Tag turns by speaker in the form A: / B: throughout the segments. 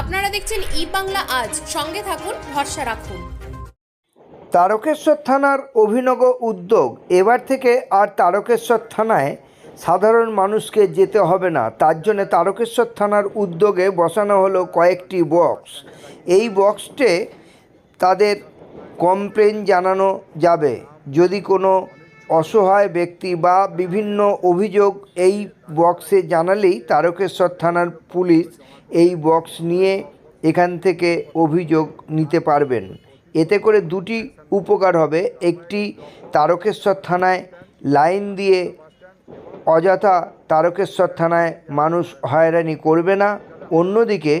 A: আপনারা দেখছেন ই বাংলা আজ। সঙ্গে থাকুন, ভরসা রাখুন।
B: তারকেশ্বর থানার অভিনব উদ্যোগ। এবার থেকে আর তারকেশ্বর থানায় সাধারণ মানুষকে যেতে হবে না। তার জন্য তারকেশ্বর থানার উদ্যোগে বসানো হলো কয়েকটি বক্স। এই বক্সটে তাদের কমপ্লেন জানানো যাবে। যদি কোনো অসহায় ব্যক্তি বা বিভিন্ন অভিযোগ এই বক্সে জানালেই তারকেশ্বর থানার পুলিশ এই বক্স নিয়ে এখান থেকে অভিযোগ নিতে পারবেন। এতে করে দুটি উপকার হবে। একটি, তারকেশ্বর থানায় লাইন দিয়ে অযথা তারকেশ্বর থানায় মানুষ হয়রানি করবে না। অন্যদিকে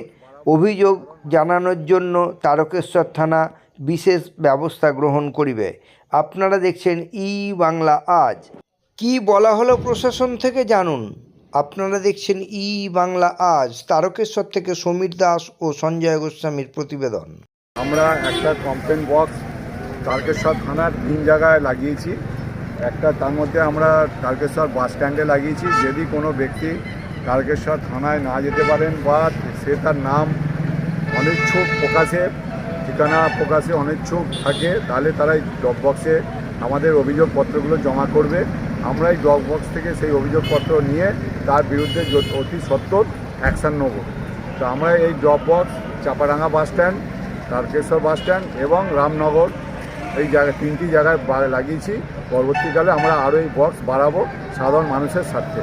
B: অভিযোগ জানানোর জন্য তারকেশ্বর থানা বিশেষ ব্যবস্থা গ্রহণ করিবে। আপনারা দেখছেন ই বাংলা আজ। কি বলা হলো প্রশাসন থেকে জানুন। আপনারা দেখছেন ই বাংলা আজ, তারকেশ্বর থেকে সমীর দাস ও সঞ্জয় গোস্বামীর প্রতিবেদন।
C: আমরা একটা কমপ্লেন বক্স তারকেশ্বর থানার তিন জায়গায় লাগিয়েছি। একটা তার মধ্যে আমরা তারকেশ্বর বাস স্ট্যান্ডে লাগিয়েছি। যদি কোনো ব্যক্তি তারকেশ্বর থানায় না যেতে পারেন বা সে তার নাম অনিচ্ছুক প্রকাশে ঠিকানা প্রকাশে অনিচ্ছুক থাকে, তাহলে তারা এই ড্রপ বক্সে আমাদের অভিযোগপত্রগুলো জমা করবে। আমরা এই ড্রপ বক্স থেকে সেই অভিযোগপত্র নিয়ে তার বিরুদ্ধে অতি সত্বর অ্যাকশান নেব। তো আমরা এই drop box Chapadanga bus stand Tarakeswar bus stand এবং রামনগর, এই জায়গায় তিনটি জায়গায় লাগিয়েছি। পরবর্তীকালে আমরা আরও এই বক্স বাড়াবো সাধারণ মানুষের স্বার্থে।